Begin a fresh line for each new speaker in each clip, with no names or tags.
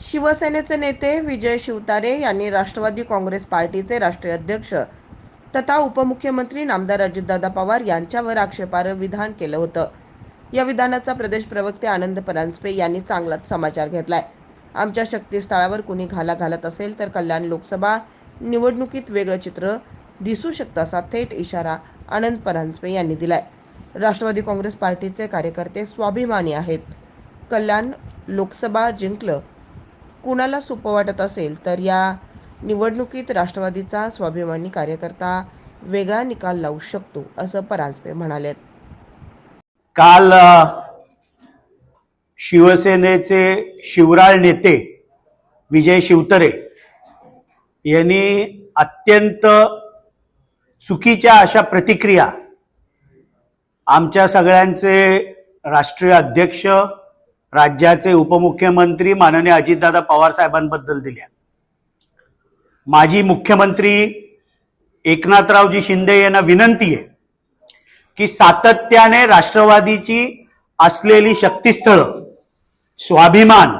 शिवसेनेचे नेते विजय शिवतारे यांनी राष्ट्रवादी काँग्रेस पार्टीचे राष्ट्रीय अध्यक्ष तथा उपमुख्यमंत्री नामदार अजितदादा पवार यांच्यावर आक्षेपार्ह विधान केलं होतं. या विधानाचा प्रदेश प्रवक्ते आनंद परांजपे यांनी चांगलाच समाचार घेतलाय. आमच्या शक्तीस्थळावर कुणी घाला घालत असेल तर कल्याण लोकसभा निवडणुकीत वेगळं चित्र दिसू शकतं असा थेट इशारा आनंद परांजपे यांनी दिलाय. राष्ट्रवादी काँग्रेस पार्टीचे कार्यकर्ते स्वाभिमानी आहेत. कल्याण लोकसभा जिंकलं कुणाला सोपं वाटत असेल तर या निवडणुकीत राष्ट्रवादीचा स्वाभिमानी कार्यकर्ता वेगळा निकाल लावू शकतो असं परांजपे म्हणाले
काल शिवसेनेचे शिवराळ नेते विजय शिवतरे यांनी अत्यंत चुकीच्या अशा प्रतिक्रिया आमच्या सगळ्यांचे राष्ट्रीय अध्यक्ष राज्याचे उपमुख्यमंत्री माननीय अजितदादा पवार साहेबांबद्दल दिल्या माजी मुख्यमंत्री एकनाथरावजी शिंदे यांना विनंती आहे की सातत्याने राष्ट्रवादीची असलेली शक्तीस्थळं स्वाभिमान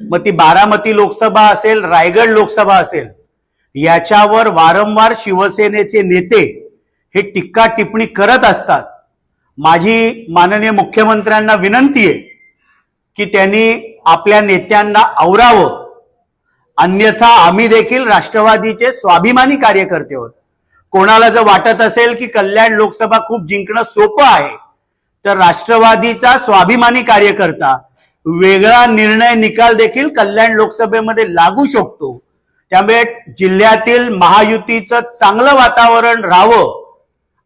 मग ती बारामती लोकसभा असेल रायगड लोकसभा असेल याच्यावर वारंवार शिवसेनेचे नेते हे टीका टिप्पणी करत असतात. माझी माननीय मुख्यमंत्र्यांना विनंती आहे की त्यांनी आपल्या नेत्यांना आवरावं. अन्यथा आम्ही देखील राष्ट्रवादीचे स्वाभिमानी कार्यकर्ते आहोत कोणाला जर वाटत असेल की कल्याण लोकसभा खूप जिंकणं सोपं आहे तर राष्ट्रवादीचा स्वाभिमानी कार्यकर्ता वेगळा निर्णय निकाल देखील कल्याण लोकसभेमध्ये लागू शकतो. त्यामुळे जिल्ह्यातील महायुतीचं चांगलं वातावरण राहावं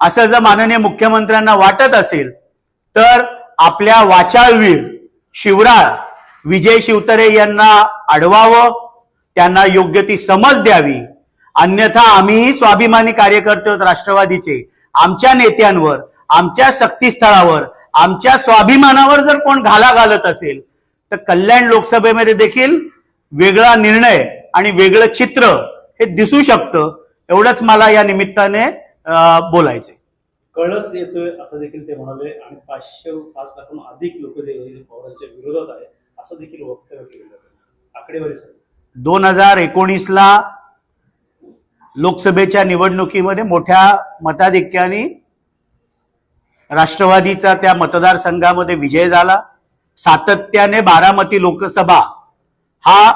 असं जर माननीय मुख्यमंत्र्यांना वाटत असेल तर आपल्या वाचाळवीर शिवराळ विजय शिवतरे यांना अडवावं त्यांना योग्य ती समज द्यावी. अन्यथा आम्हीही स्वाभिमानी कार्यकर्ते राष्ट्रवादीचे. आमच्या नेत्यांवर आमच्या शक्तीस्थळावर आमच्या स्वाभिमानावर जर कोण घाला घालत असेल तर कल्याण लोकसभेमध्ये देखील वेगळा निर्णय आणि वेगळं चित्र हे दिसू शकतं. एवढंच मला या निमित्ताने अं, बोलायचंय.
कळस येतोय असं देखील ते म्हणाले आणि पाचशे पाच लाखून अधिक लोक पवारांच्या विरोधात आहे असं देखील वक्तव्य केलं जातं. आकडेवारी सर
दोन हजार एकोणीसला लोकसभेच्या निवडणुकीमध्ये मोठ्या मताधिक्याने राष्ट्रवादीचा त्या मतदारसंघामध्ये विजय झाला. सातत्याने बारामती लोकसभा हा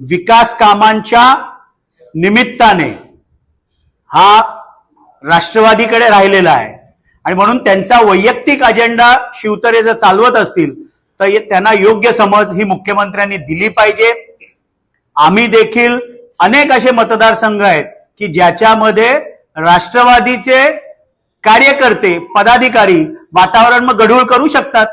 विकास कामांच्या निमित्ताने हा राष्ट्रवादीकडे राहिलेला आहे. आणि म्हणून त्यांचा वैयक्तिक अजेंडा शिवतरे जर चालवत असतील तर त्यांना योग्य समज ही मुख्यमंत्र्यांनी दिली पाहिजे. आम्ही देखील अनेक असे मतदारसंघ आहेत की ज्याच्यामध्ये राष्ट्रवादीचे कार्यकर्ते पदाधिकारी वातावरण मग गढूळ करू शकतात.